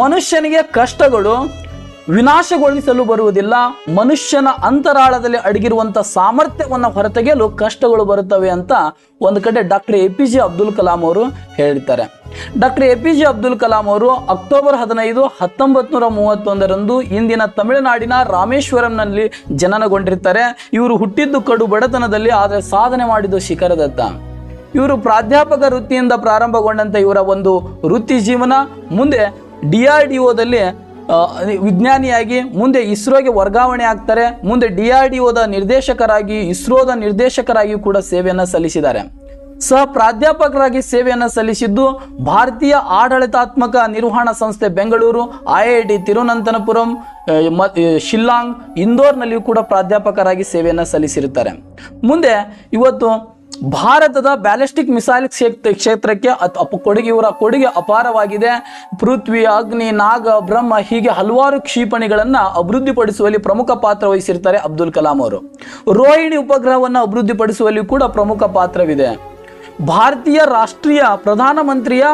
ಮನುಷ್ಯನಿಗೆ ಕಷ್ಟಗಳು ವಿನಾಶಗೊಳಿಸಲು ಬರುವುದಿಲ್ಲ, ಮನುಷ್ಯನ ಅಂತರಾಳದಲ್ಲಿ ಅಡಗಿರುವಂಥ ಸಾಮರ್ಥ್ಯವನ್ನು ಹೊರತೆಗೆಯಲು ಕಷ್ಟಗಳು ಬರುತ್ತವೆ ಅಂತ ಒಂದು ಕಡೆ doctor A P J Abdul Kalam ಅವರು ಹೇಳ್ತಾರೆ doctor A P J Abdul Kalam ಅವರು ಅಕ್ಟೋಬರ್ ಹದಿನೈದು ಹತ್ತೊಂಬತ್ತು ನೂರ ಮೂವತ್ತೊಂದರಂದು ಇಂದಿನ ತಮಿಳುನಾಡಿನ ರಾಮೇಶ್ವರಂನಲ್ಲಿ ಜನನಗೊಂಡಿರ್ತಾರೆ. ಇವರು ಹುಟ್ಟಿದ್ದು ಕಡು ಬಡತನದಲ್ಲಿ, ಆದರೆ ಸಾಧನೆ ಮಾಡಿದ್ದು ಶಿಖರದತ್ತ. ಇವರು ಪ್ರಾಧ್ಯಾಪಕ ವೃತ್ತಿಯಿಂದ ಪ್ರಾರಂಭಗೊಂಡಂತೆ ಇವರ ಒಂದು ವೃತ್ತಿ ಜೀವನ. ಮುಂದೆ ಡಿ ಆರ್ ಡಿ ಒದಲ್ಲಿ ವಿಜ್ಞಾನಿಯಾಗಿ ಮುಂದೆ ಇಸ್ರೋಗೆ ವರ್ಗಾವಣೆ ಆಗ್ತಾರೆ. ಮುಂದೆ ಡಿ ಆರ್ ಡಿ ಒದ ನಿರ್ದೇಶಕರಾಗಿ, ಇಸ್ರೋದ ನಿರ್ದೇಶಕರಾಗಿ ಕೂಡ ಸೇವೆಯನ್ನು ಸಲ್ಲಿಸಿದ್ದಾರೆ. ಸಹ ಪ್ರಾಧ್ಯಾಪಕರಾಗಿ ಸೇವೆಯನ್ನು ಸಲ್ಲಿಸಿದ್ದು ಭಾರತೀಯ ಆಡಳಿತಾತ್ಮಕ ನಿರ್ವಹಣಾ ಸಂಸ್ಥೆ ಬೆಂಗಳೂರು, ಐ ಐ ಟಿ ಮ- ಶಿಲ್ಲಾಂಗ್, ಇಂದೋರ್ನಲ್ಲಿಯೂ ಕೂಡ ಪ್ರಾಧ್ಯಾಪಕರಾಗಿ ಸೇವೆಯನ್ನು ಸಲ್ಲಿಸಿರುತ್ತಾರೆ. ಮುಂದೆ ಇವತ್ತು ಭಾರತದ ಬ್ಯಾಲಿಸ್ಟಿಕ್ ಮಿಸೈಲ್ ಕ್ಷೇತ್ರ ಕ್ಷೇತ್ರಕ್ಕೆ ಕೊಡುಗೆ ಇವರ ಕೊಡುಗೆ ಅಪಾರವಾಗಿದೆ. ಪೃಥ್ವಿ, ಅಗ್ನಿ, ನಾಗ, ಬ್ರಹ್ಮ ಹೀಗೆ ಹಲವಾರು ಕ್ಷಿಪಣಿಗಳನ್ನು ಅಭಿವೃದ್ಧಿಪಡಿಸುವಲ್ಲಿ ಪ್ರಮುಖ ಪಾತ್ರ ವಹಿಸಿರ್ತಾರೆ ಅಬ್ದುಲ್ ಕಲಾಂ ಅವರು. ರೋಹಿಣಿ ಉಪಗ್ರಹವನ್ನು ಅಭಿವೃದ್ಧಿಪಡಿಸುವಲ್ಲಿ ಕೂಡ ಪ್ರಮುಖ ಪಾತ್ರವಿದೆ. ಭಾರತೀಯ ರಾಷ್ಟ್ರೀಯ ಪ್ರಧಾನಮಂತ್ರಿಯ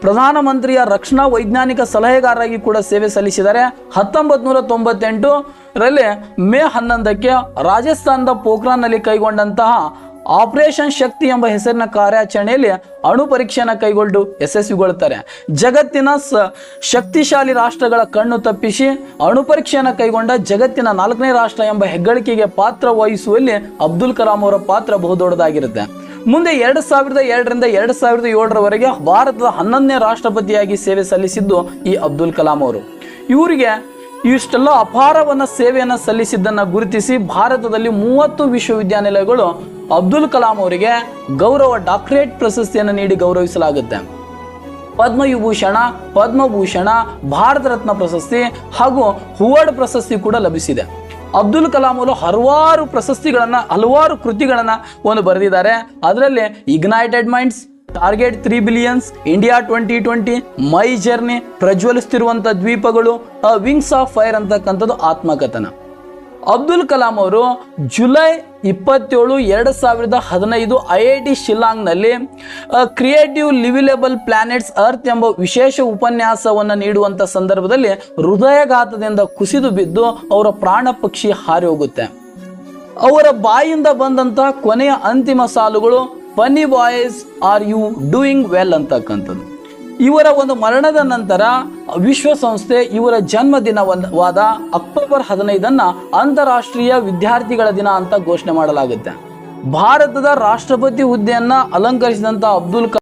ಪ್ರಧಾನಮಂತ್ರಿಯ ರಕ್ಷಣಾ ವೈಜ್ಞಾನಿಕ ಸಲಹೆಗಾರರಾಗಿ ಕೂಡ ಸೇವೆ ಸಲ್ಲಿಸಿದ್ದಾರೆ. ಹತ್ತೊಂಬತ್ ನೂರ ತೊಂಬತ್ತೆಂಟು ರಲ್ಲಿ ಮೇ ಹನ್ನೊಂದಕ್ಕೆ ರಾಜಸ್ಥಾನದ ಪೋಖ್ರಾನ್ನಲ್ಲಿ ಕೈಗೊಂಡಂತಹ ಆಪರೇಷನ್ ಶಕ್ತಿ ಎಂಬ ಹೆಸರಿನ ಕಾರ್ಯಾಚರಣೆಯಲ್ಲಿ ಅಣು ಪರೀಕ್ಷೆಯನ್ನು ಕೈಗೊಂಡು ಯಶಸ್ವಿಗೊಳ್ಳುತ್ತಾರೆ. ಜಗತ್ತಿನ ಸ ಶಕ್ತಿಶಾಲಿ ರಾಷ್ಟ್ರಗಳ ಕಣ್ಣು ತಪ್ಪಿಸಿ ಅಣು ಪರೀಕ್ಷೆಯನ್ನು ಕೈಗೊಂಡ ಜಗತ್ತಿನ ನಾಲ್ಕನೇ ರಾಷ್ಟ್ರ ಎಂಬ ಹೆಗ್ಗಳಿಕೆಗೆ ಪಾತ್ರ ವಹಿಸುವಲ್ಲಿ ಅಬ್ದುಲ್ ಕಲಾಂ ಅವರ ಪಾತ್ರ ಬಹುದೊಡ್ಡದಾಗಿರುತ್ತೆ. ಮುಂದೆ ಎರಡು ಸಾವಿರದ ಎರಡರಿಂದ ಎರಡು ಸಾವಿರದ ಏಳರವರೆಗೆ ಭಾರತದ ಹನ್ನೊಂದನೇ ರಾಷ್ಟ್ರಪತಿಯಾಗಿ ಸೇವೆ ಸಲ್ಲಿಸಿದ್ದು ಈ ಅಬ್ದುಲ್ ಕಲಾಂ ಅವರು. ಇವರಿಗೆ ಇಷ್ಟೆಲ್ಲ ಅಪಾರವನ್ನ ಸೇವೆಯನ್ನು ಸಲ್ಲಿಸಿದ್ದನ್ನು ಗುರುತಿಸಿ ಭಾರತದಲ್ಲಿ ಮೂವತ್ತು ವಿಶ್ವವಿದ್ಯಾನಿಲಯಗಳು ಅಬ್ದುಲ್ ಕಲಾಂ ಅವರಿಗೆ ಗೌರವ ಡಾಕ್ಟರೇಟ್ ಪ್ರಶಸ್ತಿಯನ್ನು ನೀಡಿ ಗೌರವಿಸಲಾಗುತ್ತೆ. ಪದ್ಮವಿಭೂಷಣ, ಪದ್ಮಭೂಷಣ, ಭಾರತ ರತ್ನ ಪ್ರಶಸ್ತಿ ಹಾಗೂ ಹುವರ್ಡ್ ಪ್ರಶಸ್ತಿ ಕೂಡ ಲಭಿಸಿದೆ. ಅಬ್ದುಲ್ ಕಲಾಂ ಅವರು ಹಲವಾರು ಪ್ರಶಸ್ತಿಗಳನ್ನ, ಹಲವಾರು ಕೃತಿಗಳನ್ನ ಒಂದು ಬರೆದಿದ್ದಾರೆ. ಅದರಲ್ಲಿ ignited minds target three billions India twenty twenty my journey ಪ್ರಜ್ವಲಿಸ್ತಿರುವಂಥ ದ್ವೀಪಗಳು ವಿಂಗ್ಸ್ ಆಫ್ ಫೈರ್ ಅಂತಕ್ಕಂಥದ್ದು ಆತ್ಮಕಥನ. ಅಬ್ದುಲ್ ಕಲಾಂ ಅವರು ಜುಲೈ ಇಪ್ಪತ್ತೇಳು, ಎರಡು ಸಾವಿರದ ಹದಿನೈದು ಐ ಐ ಟಿ ಶಿಲ್ಲಾಂಗ್ನಲ್ಲಿ ಕ್ರಿಯೇಟಿವ್ ಲಿವಿಲೇಬಲ್ ಪ್ಲಾನೆಟ್ಸ್ ಅರ್ತ್ ಎಂಬ ವಿಶೇಷ ಉಪನ್ಯಾಸವನ್ನು ನೀಡುವಂಥ ಸಂದರ್ಭದಲ್ಲಿ ಹೃದಯಘಾತದಿಂದ ಕುಸಿದು ಬಿದ್ದು ಅವರ ಪ್ರಾಣ ಪಕ್ಷಿ ಹಾರಿ ಹೋಗುತ್ತೆ. ಅವರ ಬಾಯಿಂದ ಬಂದಂಥ ಕೊನೆಯ ಅಂತಿಮ ಸಾಲುಗಳು funny boys are you doing well ಅಂತಕ್ಕಂಥದ್ದು. ಇವರ ಒಂದು ಮರಣದ ನಂತರ ವಿಶ್ವಸಂಸ್ಥೆ, ಇವರ ಜನ್ಮದಿನವಾದ ಅಕ್ಟೋಬರ್ ಹದಿನೈದನ್ನ ಅಂತಾರಾಷ್ಟ್ರೀಯ ವಿದ್ಯಾರ್ಥಿಗಳ ದಿನ ಅಂತ ಘೋಷಣೆ ಮಾಡಲಾಗುತ್ತೆ. ಭಾರತದ ರಾಷ್ಟ್ರಪತಿ ಹುದ್ದೆಯನ್ನ ಅಲಂಕರಿಸಿದಂತ ಅಬ್ದುಲ್